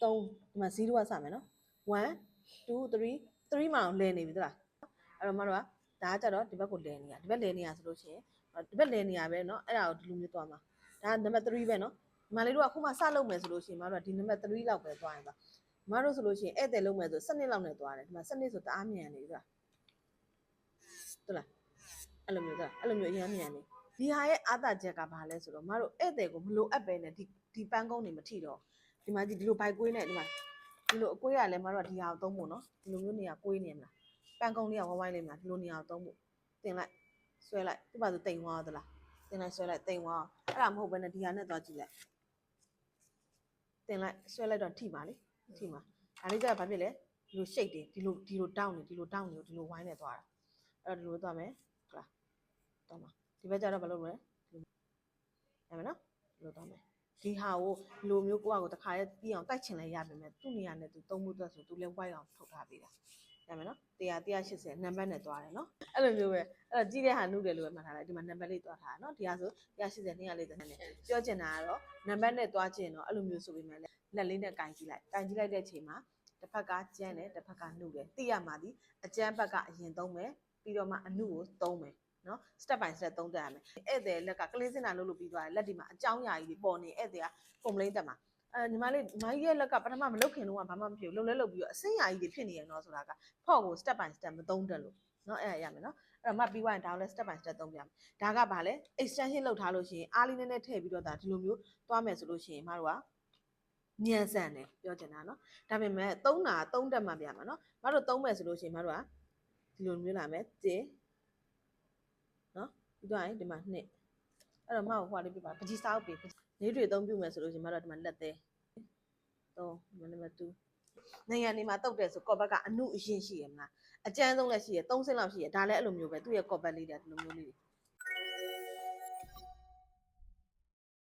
3ဒီမှာ0ကစမယ်နော်1 2 3 3မှာတော့လဲနေပြီသလားအဲ့တော့မတို့ကဒါကကြတော့ဒီဘက်ကိုလဲနေရဒီဘက်လဲနေရဆိုလို့ရှိရင်ဒီဘက်လဲနေရပဲเนาะအဲ့ဒါကိုဒီလိုမျိုးသွားမှာဒါနံပါတ်3ပဲเนาะဒီမလေးတို့ကခုမှစလုပ်မယ်ဆိုလို့ရှိရင်မတို့ကဒီနံပါတ်3လောက်ပဲသွားရင်သွားမတို့ဆိုလို့ရှိရင်ဧည့်သည်လုပ်မယ်ဆို7နှစ်လောက်နဲ့သွားတယ်ဒီမှာ7နှစ်ဆိုတအားမြန်နေပြီသလားဟုတ်လားအဲ့လိုမျိုးသလားအဲ့လိုမျိုးအရင်မြန်နေဒီဟာရဲ့အာသာချက်ကဘာလဲဆိုတော့မတို့ဧည့်သည်ကိုမလိုအပ်ပဲနဲ့ဒီဒီပန်းကုန်းတွေမထိတော့ ဒီမှာဒီလိုဘိုက်ကွေးနဲ့ဒီမှာဒီလိုအကွေးရလဲမတို့ကဒီဟာကိုသုံးဖို့နော်ဒီလိုမျိုးနေရာကွေးနေမလားပန်းကုန်းလေးကဝိုင်းဝိုင်းလေးမလားဒီလိုနေရာကိုသုံးဖို့တင်လိုက်ဆွဲလိုက်ဒီပါဆိုတိမ်သွားသလားတင်လိုက်ဆွဲလိုက်တိမ်သွားအဲ့ဒါမဟုတ်ဘဲနဲ့ဒီဟာနဲ့သွားကြည့်လိုက်တင်လိုက်ဆွဲလိုက်တော့ထိပါလေထိပါဒါလေးကျတော့ဘာဖြစ်လဲဒီလို shape တွေဒီလိုဒီလိုတောင်းနေဒီလိုတောင်းနေဒီလိုဝိုင်းနေသွားတာအဲ့တော့ဒီလိုသွားမယ်ဟုတ်လားသွားမှာဒီဘက်ကျတော့ဘာလုပ်မလဲဒီလိုရမယ်နော်ဒီလိုသွားမယ် ဒီဟာကိုဒီလိုမျိုးကိုယ့်အကိုတစ်ခါရဲပြီးအောင်တိုက်ချင်လဲရပါမယ်သူ့နေရာနဲ့သူသုံးဖို့အတွက်ဆိုသူလည်း white အောင်ထုတ်ထားပေးတာရမယ်နော်100 180နံပါတ်နဲ့သွားတယ်နော်အဲ့လိုမျိုးပဲအဲ့တော့ကြီးတဲ့ဟာနုတယ်လို့ပဲမှတ်ထားလိုက်ဒီမှာနံပါတ်လေးသွားထားတာနော်ဒီဟာဆို180 240နဲ့ပြောချင်တာကတော့နံပါတ်နဲ့သွားချင်တော့အဲ့လိုမျိုးဆိုပေမဲ့လည်းလက်လေးနဲ့ကင်ကြည့်လိုက်ကင်ကြည့်လိုက်တဲ့အချိန်မှာတစ်ဖက်ကကျန်းတယ်တစ်ဖက်ကနှုတ်တယ်သိရမှာဒီအကျန်းဘက်ကအရင်သုံးမယ်ပြီးတော့မှအနှုတ်ကိုသုံးမယ် နော် step by step သုံးသပ်ရမယ်ဧည့်သည်လက်ကကလေးစင်တာလုပ်လို့ပြီးသွားတယ်လက်ဒီမှာအကြောင်းအရာကြီးပေါ်နေဧည့်သည်ကကွန်ပလိန့်တက်မှာအဲညီမလေးမိုင်းရဲ့လက်ကပထမမလုတ်ခင်တော့ဘာမှမဖြစ်ဘူးလှုပ်လဲလှုပ်ပြီးတော့အစင်းရာကြီးတွေဖြစ်နေရတော့ဆိုတာကဖော့ကို step by step မသုံးတက်လို့နော်အဲ့ဒါရမယ်နော်အဲ့တော့မှပြီးွားရင်ဒါကိုလည်း step by step သုံးပြမယ်ဒါကဘာလဲ extension လောက်ထားလို့ရှိရင်အားလေးနည်းနည်းထည့်ပြီးတော့ဒါဒီလိုမျိုးသွားမယ်ဆိုလို့ရှိရင်မတို့ကညံဆန်တယ်ပြောချင်တာနော်ဒါပေမဲ့သုံးတာသုံးတက်မှပြမှာနော်မတို့သုံးမယ်ဆိုလို့ရှိရင်မတို့ကဒီလိုမျိုးလာမယ်1 ပြီးတော့ရင်ဒီမှာ2အဲ့တော့မဟုတ်ဟွာလေးပြပါပကြီးစားုပ်ပြီနေတွေအသုံးပြုမယ်ဆိုလို့ရှိရင်မတို့ကဒီမှာလက်သေး3ဒီမှာနံပါတ်2နိုင်ငံနေမှာတုတ်တယ်ဆိုကော့ဘက်ကအနုအရင်ရှိရမလားအကျန်းဆုံးလည်းရှိရ3ဆင့်လောက်ရှိရဒါလည်းအဲ့လိုမျိုးပဲသူ့ရဲ့ကော့ဘက်လေးတွေဒီလိုမျိုးလေးတွေ